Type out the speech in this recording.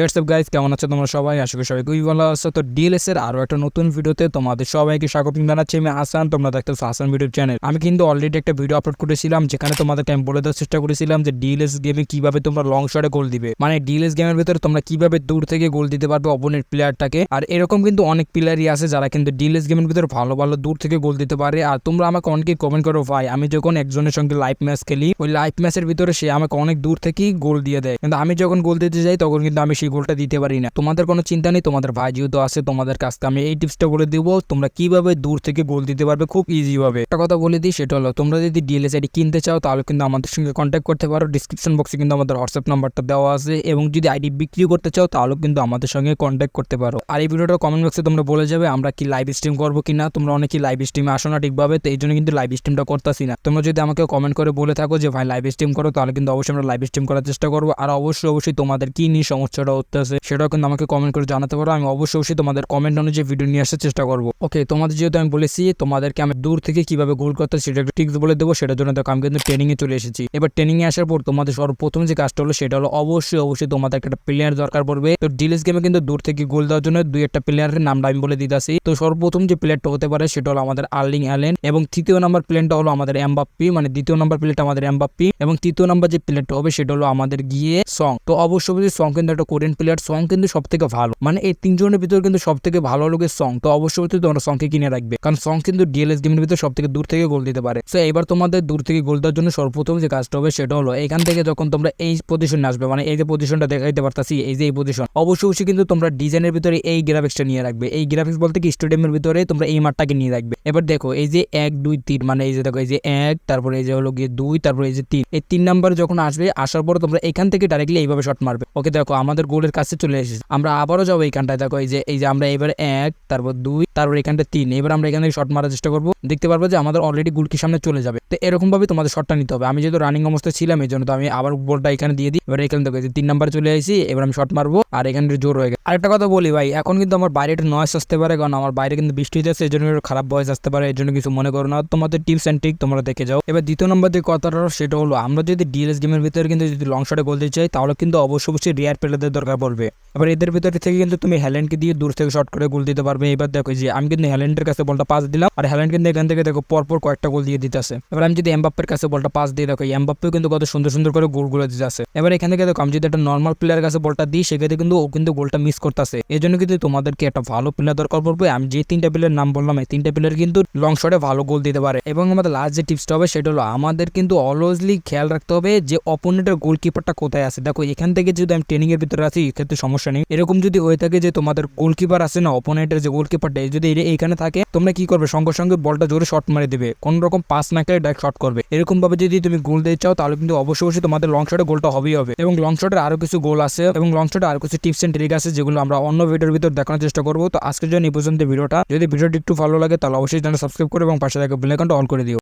WhatsApp guys কেমন আছো তোমরা সবাই? আশা করি সবাই খুবই ভালো আছো। তো ডিএলএস এর আরও একটা নতুন ভিডিওতে তোমাদের সবাইকে স্বাগত জানাচ্ছি। আমি হাসান তোমরা দেখতেছো হাসান ভিডিও চ্যানেল। আমি কিন্তু অলরেডি একটা ভিডিও আপলোড করেছিলাম, যেখানে তোমাদেরকে আমি বলে দেওয়ার চেষ্টা করেছিলাম যে ডিএলএস গেমে কীভাবে তোমরা লং শটে গোল দিবে। মানে ডিএলএস গেমের ভিতরে তোমরা কীভাবে দূর থেকে গোল দিতে পারবে অপোনেন্ট প্লেয়ারটাকে আর এরকম কিন্তু অনেক প্লেয়ারই আছে যারা কিন্তু ডিএলএস গেমের ভিতরে ভালো ভালো দূর থেকে গোল দিতে পারে। আর তোমরা আমাকে অনেকে কমেন্ট করো, ভাই, আমি যখন একজনের সঙ্গে লাইভ ম্যাচ খেলি, ওই লাইভ ম্যাচের ভিতরে সে আমাকে অনেক দূর থেকেই গোল দিয়ে দেয়। কিন্তু আমি যখন গোল দিতে যাই, তখন কিন্তু আমি সেই গোলটা দিতে পারি না। তোমাদের কোনো চিন্তা নেই, তোমাদের ভাই যেহেতু আছে, তোমাদের কাছকে আমি এই টিপসটা বলে দিব। তোমরা কীভাবে দূর থেকে গোল দিতে পারবে খুব ইজি ভাবে। একটা কথা বলে দিই, সেটা হলো তোমরা যদি ডিএলএস আইডি কিনতে চাও, তাহলে কিন্তু আমাদের সঙ্গে কন্ট্যাক্ট করতে পারো। ডিসক্রিপশন বক্সে কিন্তু আমাদের হোয়াটসঅ্যাপ নাম্বারটা দেওয়া আছে এবং যদি আইডি বিক্রি করতে চাও, তাহলে কিন্তু আমাদের সঙ্গে কন্ট্যাক্ট করতে পারো। আর এই ভিডিওটা কমেন্ট বক্সে তোমরা বলে যাবে, আমরা কি লাইভ স্ট্রিম করব কিনা? তোমরা অনেকেই লাইভ স্ট্রিমে আসো না ঠিকভাবে, তো এই জন্য কিন্তু লাইভ স্ট্রিমটা করতেছি না। তোমরা যদি আমাকে কমেন্ট করে বলে থাকো যে, ভাই লাইভ স্ট্রিম করো, তাহলে কিন্তু অবশ্যই আমরা লাইভ স্ট্রিম করার চেষ্টা করব। আর অবশ্যই অবশ্যই তোমাদের কি নিয়ে সমস্যাটা হচ্ছে সেটাও কিন্তু আমাকে কমেন্ট করে জানাতে পারো। আমি অবশ্যই অবশ্যই তোমাদের কমেন্ট অনুযায়ী ভিডিও নিয়ে আসার চেষ্টা করব। ওকে তোমাদের যেহেতু আমি বলেছি, তোমাদেরকে আমি দূর থেকে কীভাবে গোল করতে সেটা একটু বলে দেবো, সেটার জন্য দেখো, আমি কিন্তু ট্রেনিং এ চলে এসেছি। এবার ট্রেনিং এ আসার পর তোমাদের সর্বপ্রথম যে কাজটা হলো, সেটা হলো অবশ্যই অবশ্যই তোমাদের একটা প্লেয়ার দরকার পড়বে। তো ডিলিস গেমে কিন্তু দূর থেকে গোল দেওয়ার জন্য দুই একটা প্লেয়ারের নামটা আমি বলে দিতেছি। তো সর্বপ্রথম যে প্লেয়ারটা হতে পারে, সেটা হলো আমাদের আর্লিং অ্যালেন এবং তৃতীয় নাম্বার প্লেয়ারটা হলো আমাদের এমবাপ্পি মানে দ্বিতীয় নাম্বার প্লেয়ারটা আমাদের এমবাপ্পি এবং তৃতীয় নাম্বার যে প্লেয়ারটা হবে, সেটা হলো আমাদের গিয়ে সং তো অবশ্যই সং কিন্তু একটা কোরিয়ান প্লেয়ার সং কিন্তু সব থেকে ভালো। মানে এই তিনজনের ভিতরে কিন্তু সব থেকে ভালো লোকের সং তো অবশ্যই তোমরা সংকে কিনে রাখবে। কারণ সং কিন্তু ডিএলএস গেমের ভিতরে সব থেকে দূর থেকে গোল দিতে পারে। তো এবার তোমাদের দূর থেকে গোল দেওয়ার জন্য সর্বপ্রথম যে কাজটা হবে সেটা হলো এখান থেকে যখন তোমরা এই পজিশনে আসবে মানে এই যে পজিশনটা দেখাইতে পারতাছি, এই যে এই পজিশন অবশ্যই কিন্তু তোমরা ডিজাইনের ভিতরে এই গ্রাফিক্সটা নিয়ে রাখবে। এই গ্রাফিক্স বলতে কি স্টেডিয়ামের ভিতরে তোমরা এই মাঠটাকে নিয়ে রাখবে। এবার দেখো, এই যে এক, দুই, তিন মানে এই যে দেখো, এই যে এক, তারপরে এই যে হলো গিয়ে দুই, তারপরে এই যে তিন। এই তিন নাম্বার যখন আসবে, আসার পর তোমরা এখান থেকে ডাইরেক্টলি এইভাবে শট মারবে। ওকে দেখো, আমাদের গোলের কাছে চলে এসেছে। আমরা আবারও যাব এইখানটায় দেখো এই যে এই যে আমরা এবার এক, তারপর দুই, তারপর এখানটা তিন। এবার আমরা এখানে শট মারার চেষ্টা করব। দেখতে পারব যে আমাদের অলরেডি গুলকি সামনে চলে যাবে। তো এরকম ভাবে তোমাদের শটটা নিতে হবে। আমি যেহেতু রানিং অবস্থায় ছিলাম, এই জন্য তো আমি আবার বলটা এখানে দিয়ে দিই। এবার এখানে যে তিন নাম্বার চলে আসি, এবার আমি শট মারবো। আর এখানে জোর হয়ে গেছে। আরেকটা কথা বলি ভাই, এখন কিন্তু আমার বাইরে একটা নয়েস আসতে পারে, কারণ আমার বাইরে কিন্তু বৃষ্টি হইতেছে, এই জন্য খারাপ বয়স আসতে পারে। এই জন্য কিছু মনে করো না। তোমাদের টিপস অ্যান্ড ট্রিক তোমরা দেখে যাও। এবার দ্বিতীয় নম্বর যে কথাটা সেটা হলো, আমরা যদি ডিএলএস গেমের ভিতরে কিন্তু যদি লং শটে বলতে চাই, তাহলে কিন্তু অবশ্যই অবশ্যই রিয়ার প্লেয়ারদের দরকার পড়বে এবার এদের ভিতরে থেকে কিন্তু তুমি হ্যালেন্ডকে দিয়ে দূর থেকে শর্ট করে গোল দিতে পারবে। এবার দেখো যে আমি কিন্তু হ্যালেন্ডের কাছে বলটা পাস দিলাম আর হ্যালেন্ড কিন্তু এখান থেকে দেখো পরপর কয়েকটা গোল দিয়ে দিতেছে। এবার আমি যদি এমবাপ্পের কাছে বলটা পাস দিয়ে দেখো এমবাপ্পেও কিন্তু কত সুন্দর সুন্দর করে গোল গোলগুলো দিতেছে। এবার এখান থেকে দেখো আমি যদি একটা নর্মাল প্লেয়ার কাছে বলটা দিই, সেক্ষেত্রে কিন্তু ও কিন্তু গোলটা মিস করতেছে। এই জন্য কিন্তু তোমাদেরকে একটা ভালো প্লেয়ার দরকার পড়বে। আমি যে তিনটা প্লেয়ার নাম বললাম, এই তিনটা প্লেয়ার কিন্তু লং শটে ভালো গোল দিতে পারে। এবং আমাদের লাস্ট যে টিপসটা হবে, সেটা হলো আমাদের কিন্তু অলওয়েজলি খেয়াল রাখতে হবে যে অপোনেন্টের গোলকিপারটা কোথায় আছে। দেখো এখান থেকে যদি আমি ট্রেনিং এর ভিতরে আছি এক্ষেত্রে সমস্যা নেই। এরকম যদি হয়ে থাকে যে তোমাদের গোলকিপার আছে না অপোনেন্টের যে গোলকিপারটা যদি এটা এইখানে থাকে, তোমরা কি করবে? সঙ্গে সঙ্গে বলটা জোরে শট মারে দেবে। কোন রকম পাস না খেলে ডাইরেক্ট শট করবে। এরকম ভাবে যদি তুমি গোল দিতে চাও, তাহলে কিন্তু অবশ্যই অবশ্যই তোমাদের লং শটে গোলটা হবেই হবে। এবং লং শটের আরও কিছু গোল আছে, এবং লং শটে আরও কিছু টিপস এন্ড ট্রিক আছে, যেগুলো আমরা অন্য ভিডিওর ভিতর দেখানোর চেষ্টা করব। তো আজকের জন্য এই পর্যন্ত ভিডিওটা। যদি ভিডিওটি একটু ভালো লাগে, তাহলে অবশ্যই চ্যানেল সাবস্ক্রাইব করে এবং পাশে থাকা বেল আইকনটা অন করে দিও।